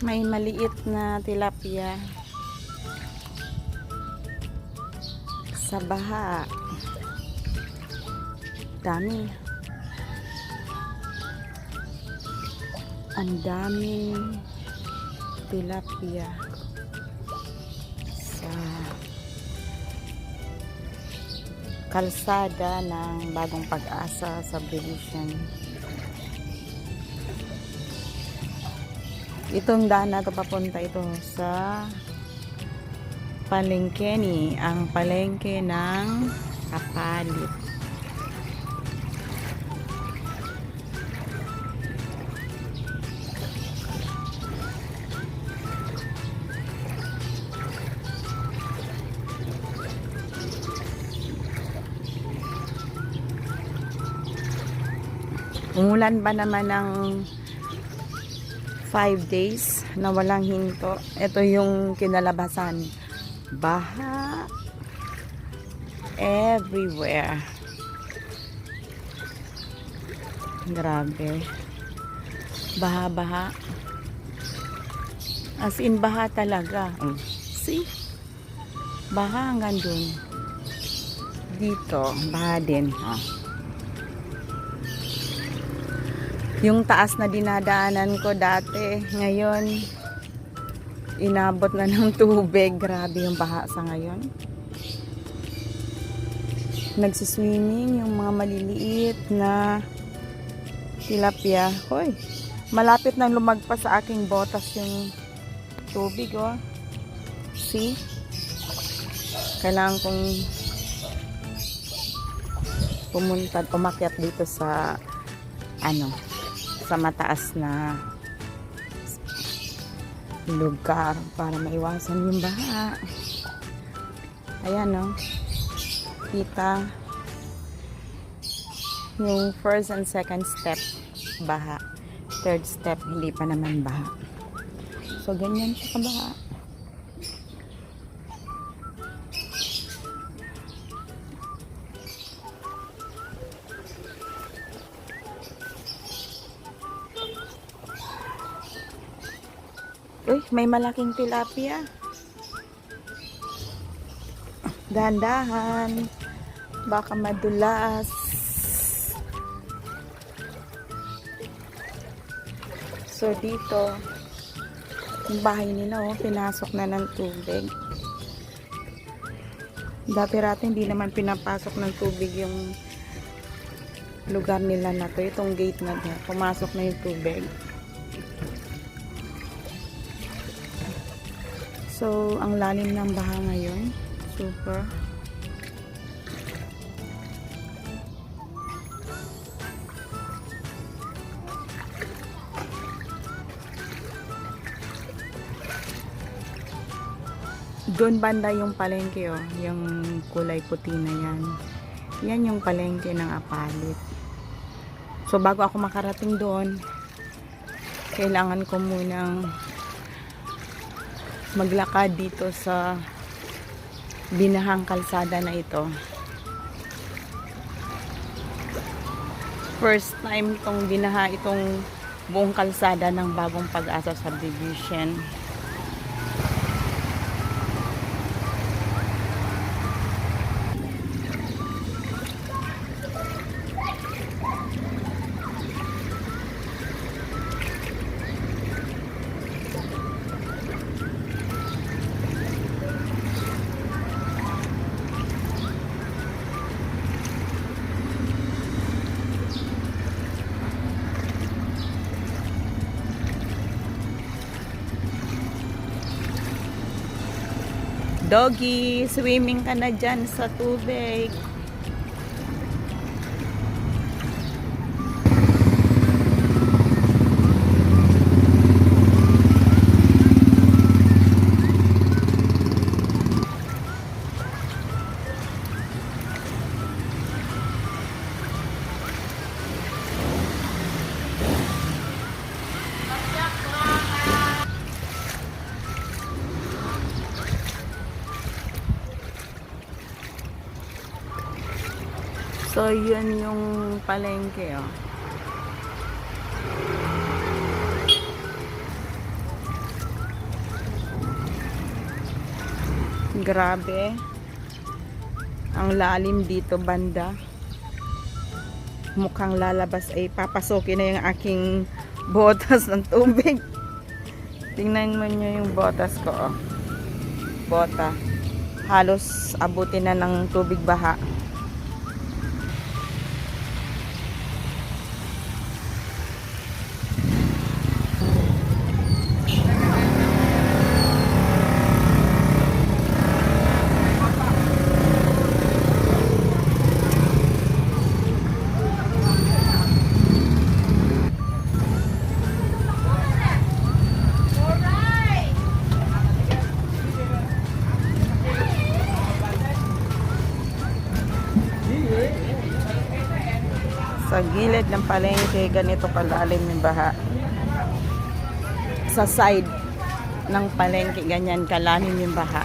May maliit na tilapia. Sa baha. Dami. Ang daming tilapia sa kalsada ng bagong pag-asa subdivision. Itong daan na to papunta ito sa palengke ni ang palengke ng kapalit. Umulan ba naman ng 5 days na walang hinto. Ito yung kinalabasan. Baha everywhere. Grabe. Baha-baha. As in, baha talaga. Oh, See? Baha hanggang dun. Dito, baha din. Oh. Yung taas na dinadaanan ko dati, ngayon, inabot na ng tubig. Grabe yung baha sa ngayon. Nagsiswimming yung mga maliliit na tilapia. Hoy, malapit na lumagpas sa aking botas yung tubig, oh. See? Kailangan kong pumunta, umakyat dito sa ano, sa mataas na lugar para maiwasan yung baha. Ayan, no? Kita yung first and second step baha. Third step, hindi pa naman baha. So, ganyan siya kabaha. Uy, may malaking tilapia. Dahan-dahan. Baka madulas. So, dito, yung bahay nila, oh, pinasok na ng tubig. Dati-rati hindi naman pinapasok ng tubig yung lugar nila na to. Itong gate na to. Pumasok na yung tubig. So, ang lalim ng baha ngayon. Super. Doon banda yung palengke oh, yung kulay puti na yan. Yan yung palengke ng apalit. So bago ako makarating doon, kailangan ko munang maglakad dito sa binahang kalsada na ito. First time itong binaha itong buong kalsada ng bagong pag-asa subdivision. Doggy, swimming ka na dyan sa tubig. So, yun yung palengke, oh. Grabe. Ang lalim dito, banda. Mukhang lalabas ay papasokin na yung aking botas ng tubig. Tingnan mo nyo yung botas ko, oh. Bota. Halos abutin na ng tubig baha. Sa gilid ng palengke, ganito kalalim yung baha. Sa side ng palengke, ganyan kalalim yung baha.